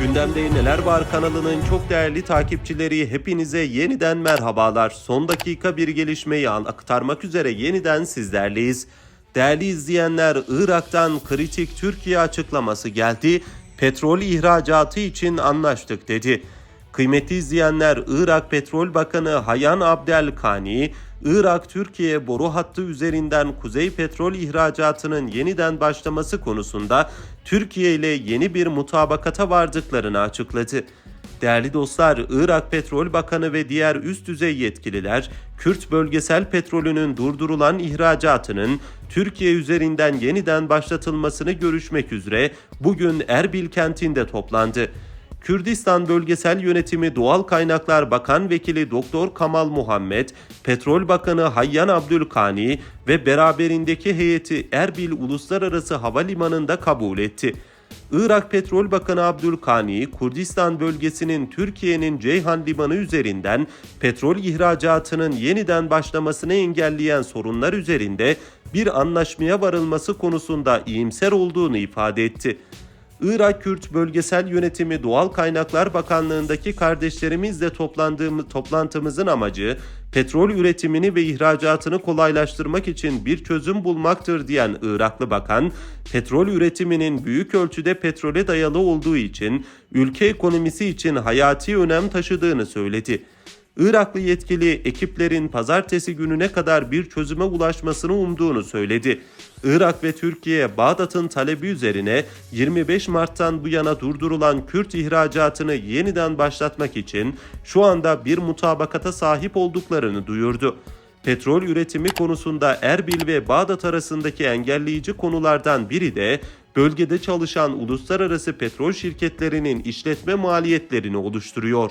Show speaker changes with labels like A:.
A: Gündemde Neler Var kanalının çok değerli takipçileri hepinize yeniden merhabalar. Son dakika bir gelişmeyi an- aktarmak üzere yeniden sizlerleyiz. Değerli izleyenler Irak'tan kritik Türkiye açıklaması geldi. Petrol ihracatı için anlaştık dedi. Kıymetli izleyenler Irak Petrol Bakanı Hayan Abdelkani, Irak-Türkiye boru hattı üzerinden kuzey petrol ihracatının yeniden başlaması konusunda Türkiye ile yeni bir mutabakata vardıklarını açıkladı. Değerli dostlar, Irak Petrol Bakanı ve diğer üst düzey yetkililer, Kürt bölgesel petrolünün durdurulan ihracatının Türkiye üzerinden yeniden başlatılmasını görüşmek üzere bugün Erbil kentinde toplandı. Kürdistan Bölgesel Yönetimi Doğal Kaynaklar Bakan Vekili Doktor Kamal Muhammed, Petrol Bakanı Hayyan Abdülkani ve beraberindeki heyeti Erbil Uluslararası Havalimanı'nda kabul etti. Irak Petrol Bakanı Abdülkani, Kurdistan bölgesinin Türkiye'nin Ceyhan Limanı üzerinden petrol ihracatının yeniden başlamasını engelleyen sorunlar üzerinde bir anlaşmaya varılması konusunda iyimser olduğunu ifade etti. Irak Kürt Bölgesel Yönetimi Doğal Kaynaklar Bakanlığındaki kardeşlerimizle toplandığımız toplantımızın amacı petrol üretimini ve ihracatını kolaylaştırmak için bir çözüm bulmaktır diyen Iraklı bakan, petrol üretiminin büyük ölçüde petrole dayalı olduğu için ülke ekonomisi için hayati önem taşıdığını söyledi. Iraklı yetkili ekiplerin pazartesi gününe kadar bir çözüme ulaşmasını umduğunu söyledi. Irak ve Türkiye Bağdat'ın talebi üzerine 25 Mart'tan bu yana durdurulan Kürt ihracatını yeniden başlatmak için şu anda bir mutabakata sahip olduklarını duyurdu. Petrol üretimi konusunda Erbil ve Bağdat arasındaki engelleyici konulardan biri de bölgede çalışan uluslararası petrol şirketlerinin işletme maliyetlerini oluşturuyor.